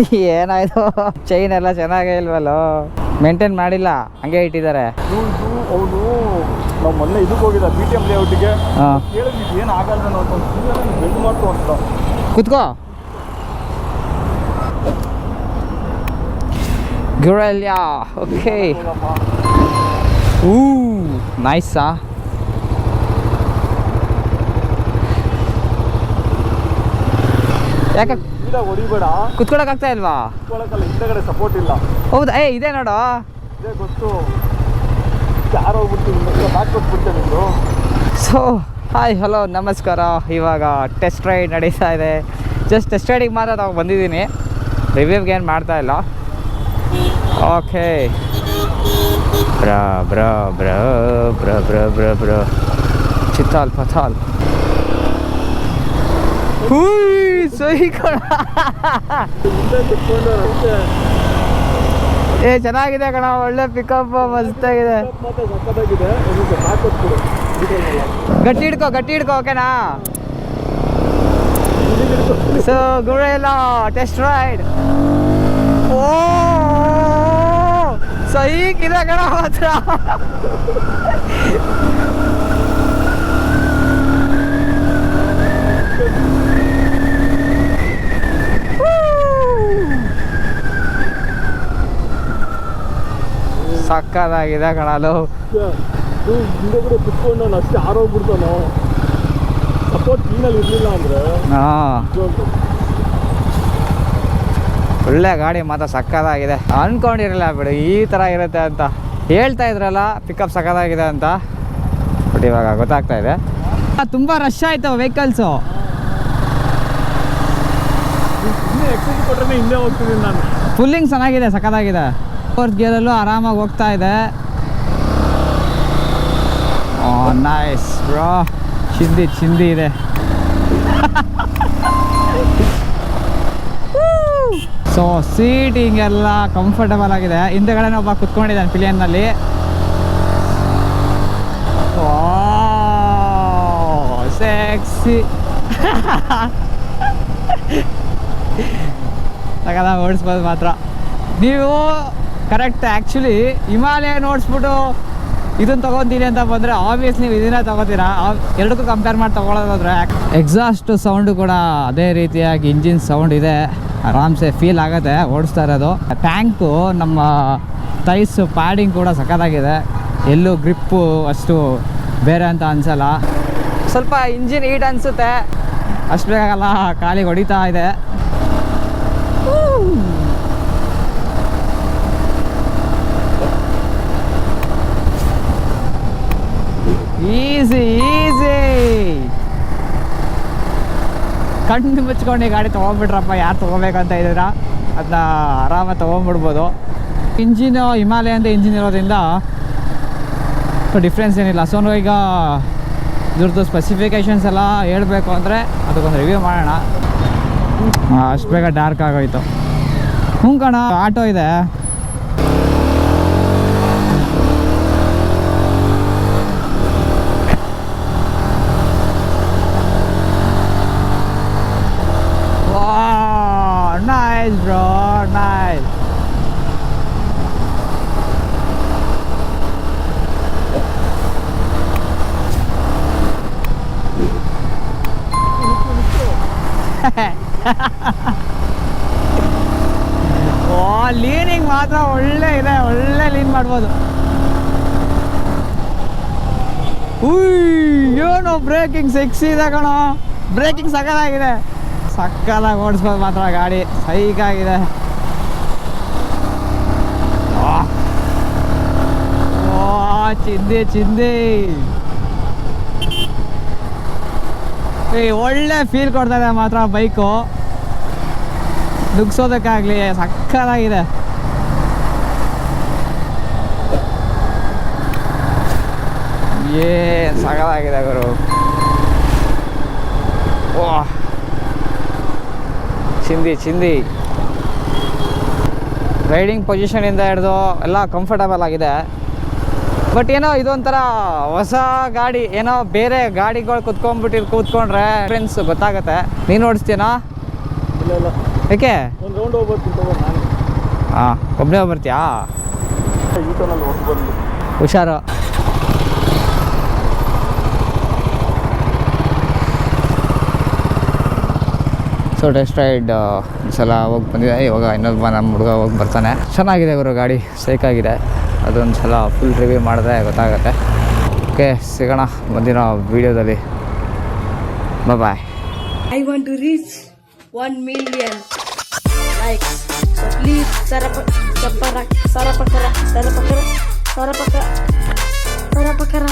ಏನಾಯ್ತು? ಚೈನ್ ಎಲ್ಲ ಚೆನ್ನಾಗೇ ಇಲ್ವಲ್ಲೋ? ಮೇಂಟೈನ್ ಮಾಡಿಲ್ಲ ಹಂಗೆ ಇಟ್ಟಿದ್ದಾರೆ. ಅವನು ನಾವು ಮೊನ್ನೆ ಇದಕ್ಕೆ ಹೋಗಿದ್ದ ಬಿ ಟಿ ಲೇಔಟಿಗೆ ಕೇಳಿದ್ವಿ ಏನು ಆಗಲ್ಲ ಅಂತ. ಬೆಂಡ್ ಮಾಡ್ತು ಅಂತ. ಕುತ್ಕೋ. ಗುರಲ್ಯಾ ಓಕೆ ಊ ನೈಸಾ ಯಾಕೆ? ಹೊಡಿಬೇಡ. ಕುತ್ಕೊಳಕ್ಕಾಗ್ತಾ ಇಲ್ವಾ? ಕುತ್ಕೊಳಕ್ಕಲ್ಲ ಹಿಂದೆಗಡೆ ಸಪೋರ್ಟ್ ಇಲ್ಲ. ಹೌದಾ? ಏ ಇದೆ ನೋಡು. ಇದೇ ಗೊತ್ತು. ಯಾರೋ ಹೋಗ್ಬಿಡ್ತೀವಿ ಬ್ಯಾಕ್ ಕೊಟ್ಬಿಡ್ತೇನೆ ಸೊ ಹಾಯ್ ಹಲೋ ನಮಸ್ಕಾರ. ಇವಾಗ ಟೆಸ್ಟ್ ರೈಡ್ ನಡೀತಾ ಇದೆ. ಜಸ್ಟ್ ಟೆಸ್ಟ್ ರೈಡಿಗೆ ಮಾತ್ರ ನಾವು ಬಂದಿದ್ದೀನಿ. ರಿವ್ಯೂಗೆ ಏನು ಮಾಡ್ತಾ ಇಲ್ಲ. ಓಕೆ ಬ್ರ ಬ್ರ ಬ್ರ ಬ್ರ ಬ್ರ ಬ್ರ ಬ್ರ. ಚಿತ್ತಾಲ್ ಪಥಾಲ್ ಹುಯ್ ಸಹಿ ಕಣ ಹಿಂದೆ ಕುತ್ಕೊಂಡು ಅಷ್ಟೇ ಏ, ಚೆನ್ನಾಗಿದೆ ಕಣ, ಒಳ್ಳೆ ಪಿಕಪ್ ಮಸ್ತಾಗಿದೆ. ಗಟ್ಟಿ ಹಿಡ್ಕೋ ಗಟ್ಟಿ ಹಿಡ್ಕೋ ಓಕೆನಾ ಸೊ ಗುರೆಲ್ಲ ಟೆಸ್ಟ್ ರೈಡ್ ಓ ಸಹೀಗಿದೆ ಕಣ ಮಾತ್ರ. ಸಕ್ಕದಾಗಿದೆ ಕಣಲು. ಹಿಂದೆಗಡೆ ಕುತ್ಕೊಂಡು ನಾನು ಅಷ್ಟೇ ಆರೋಗ್ಬಿಡ್ತಾನೋ? ಸಪೋರ್ಟ್ ಕ್ಲೀನಲ್ಲಿ ಇರಲಿಲ್ಲ ಅಂದರೆ? ಹಾಂ. ಒಳ್ಳೆ ಗಾಡಿ ಮಾತ್ರ ಸಕ್ಕದಾಗಿದೆ. ಅನ್ಕೊಂಡಿರಲಿಲ್ಲ ಬಿಡು ಈ ಥರ ಇರುತ್ತೆ ಅಂತ. ಹೇಳ್ತಾ ಇದ್ರಲ್ಲ ಪಿಕಪ್ ಸಕ್ಕದಾಗಿದೆ ಅಂತ. ಬಟ್ ಇವಾಗ ಗೊತ್ತಾಗ್ತಾ ಇದೆ. ತುಂಬ ರಶ್ ಆಯ್ತು ವೆಹಿಕಲ್ಸು ಇನ್ನೇ ಎಕ್ಸೈಸ್ ಕೊಟ್ರೆ ಹಿಂದೆ ಹೋಗ್ತಿದ್ದೀನಿ ನಾನು. ಫುಲ್ಲಿಂಗ್ ಚೆನ್ನಾಗಿದೆ ಸಕ್ಕದಾಗಿದೆ. ಫೋರ್ತ್ ಗೇರಲ್ಲೂ ಆರಾಮಾಗಿ ಹೋಗ್ತಾ ಇದೆ. ನೈಸ್ ಬ್ರೋ ಚಿಂದಿ ಚಿಂದಿ ಇದೆ. ಸೊ ಸೀಟಿಂಗ್ ಎಲ್ಲ ಕಂಫರ್ಟಬಲ್ ಆಗಿದೆ. ಹಿಂದೆಗಡೆ ಒಬ್ಬ ಕುತ್ಕೊಂಡಿದ್ದಾನೆ ಪಿಲಿಯನ್ನಲ್ಲಿ ಸೆಕ್ಸಿ ಸಕದಾಗ ಓಡಿಸ್ಬೋದು ಮಾತ್ರ. ನೀವು ಕರೆಕ್ಟ್ ಆ್ಯಕ್ಚುಲಿ ಹಿಮಾಲಯ ನೋಡಿಸ್ಬಿಟ್ಟು ಇದನ್ನು ತೊಗೊತೀನಿ ಅಂತ ಬಂದರೆ ಆಬ್ವಿಯಸ್ ನೀವು ಇದನ್ನೇ ತೊಗೋತೀರಾ? ಎರಡಕ್ಕೂ ಕಂಪೇರ್ ಮಾಡಿ ತೊಗೊಳೋದಾದ್ರೆ ಎಕ್ಸಾಸ್ಟ್ ಸೌಂಡು ಕೂಡ ಅದೇ ರೀತಿಯಾಗಿ ಇಂಜಿನ್ ಸೌಂಡ್ ಇದೆ. ಆರಾಮ್ಸೆ ಫೀಲ್ ಆಗುತ್ತೆ, ಓಡಿಸ್ತಾ ಇರೋದು. ಟ್ಯಾಂಕು ನಮ್ಮ ಟೈಸ್ ಪ್ಯಾಡಿಂಗ್ ಕೂಡ ಸಖತ್ತಾಗಿದೆ. ಎಲ್ಲೂ ಗ್ರಿಪ್ಪು ಅಷ್ಟು ಬೇರೆ ಅಂತ ಅನಿಸಲ್ಲ. ಸ್ವಲ್ಪ ಇಂಜಿನ್ ಹೀಟ್ ಅನಿಸುತ್ತೆ. ಅಷ್ಟು ಬೇಕಾಗಲ್ಲ ಖಾಲಿಗೆ ಹೊಡಿತಾ ಇದೆ. ಕಣ್ಣು ಮುಚ್ಕೊಂಡು ಈ ಗಾಡಿ ತೊಗೊಂಡ್ಬಿಟ್ರಪ್ಪ, ಯಾರು ತೊಗೋಬೇಕಂತ ಇದ್ದೀರಾ? ಅದನ್ನ ಆರಾಮಾಗಿ ತೊಗೊಂಡ್ಬಿಡ್ಬೋದು. ಇಂಜಿನ್ ಅಂತ ಇಂಜಿನ್ ಇರೋದ್ರಿಂದ ಡಿಫ್ರೆನ್ಸ್ ಏನಿಲ್ಲ. ಸೊ ಈಗ ಇದ್ರದ್ದು ಸ್ಪೆಸಿಫಿಕೇಷನ್ಸ್ ಎಲ್ಲ ಹೇಳಬೇಕು ಅಂದರೆ ಅದಕ್ಕೊಂದು ರಿವ್ಯೂ ಮಾಡೋಣ. ಅಷ್ಟು ಬೇಗ ಡಾರ್ಕ್ ಆಗೋಯ್ತು. ಹ್ಞೂ ಕಣ ಆಟೋ ಇದೆ ನೈಸ್ ನೈಸ್ ಓ ಲೀನಿಂಗ್ ಮಾತ್ರ ಒಳ್ಳೆ ಇದೆ, ಒಳ್ಳೆ ಲೀನ್ ಮಾಡ್ಬೋದು. ಏನು ಬ್ರೇಕಿಂಗ್ ಸಿಕ್ಸ್ ಇದೆ ಕಣೋ. ಬ್ರೇಕಿಂಗ್ ಸಕ್ಕದಾಗಿದೆ ಸಕ್ಕದಾಗಿ ಓಡಿಸ್ಬೋದು ಮಾತ್ರ ಗಾಡಿ. ಸೈಕಾಗಿದೆ ಓ ಚಿಂದಿ ಚಿಂದಿ. ಏ, ಒಳ್ಳೆ ಫೀಲ್ ಕೊಡ್ತಾ ಇದೆ ಮಾತ್ರ ಬೈಕು ನುಗ್ಸೋದಕ್ಕಾಗಲಿ, ಸಕ್ಕತ್ತಾಗಿದೆ. ಏ ಸಗದಾಗಿದೆ ಗುರು. ಓ ಚಿಂದಿ ಚಿಂದಿ. ರೈಡಿಂಗ್ ಪೊಸಿಷನಿಂದ ಹಿಡಿದು ಎಲ್ಲ ಕಂಫರ್ಟಬಲ್ ಆಗಿದೆ. ಬಟ್ ಏನೋ ಇದೊಂಥರ ಹೊಸ ಗಾಡಿ ಏನೋ ಬೇರೆ ಗಾಡಿಗಳು ಕುತ್ಕೊಂಡ್ಬಿಟ್ಟಿ ಕೂತ್ಕೊಂಡ್ರೆ ಫ್ರೆಂಡ್ಸ್ ಗೊತ್ತಾಗುತ್ತೆ. ನೀನು ಓಡಿಸ್ತೀನಾ ಏಕೆ? ಹಾಂ ಒಬ್ಬನೇ ಬರ್ತೀಯಾ ಹುಷಾರು. ಸೊ ಟೆಸ್ಟ್ ರೈಡ್ ಸಲ ಹೋಗಿ ಬಂದಿದೆ. ಇವಾಗ ಇನ್ನೊಬ್ಬ ನಮ್ಮ ಹುಡುಗ ಹೋಗಿ ಬರ್ತಾನೆ. ಚೆನ್ನಾಗಿದೆ ಗುರು ಗಾಡಿ ಸೇಕಾಗಿದೆ ಅದೊಂದು ಸಲ ಫುಲ್ ರಿವ್ಯೂ ಮಾಡಿದ್ರೆ ಗೊತ್ತಾಗುತ್ತೆ ಓಕೆ ಸಿಗೋಣ ಮುಂದಿನ ವಿಡಿಯೋದಲ್ಲಿ ಬ bye I want to reach one million ಸರಪಕರ ಸರಪಕರ ಸರಪಕರ ಸರಪಕರ ಸರಪಕರ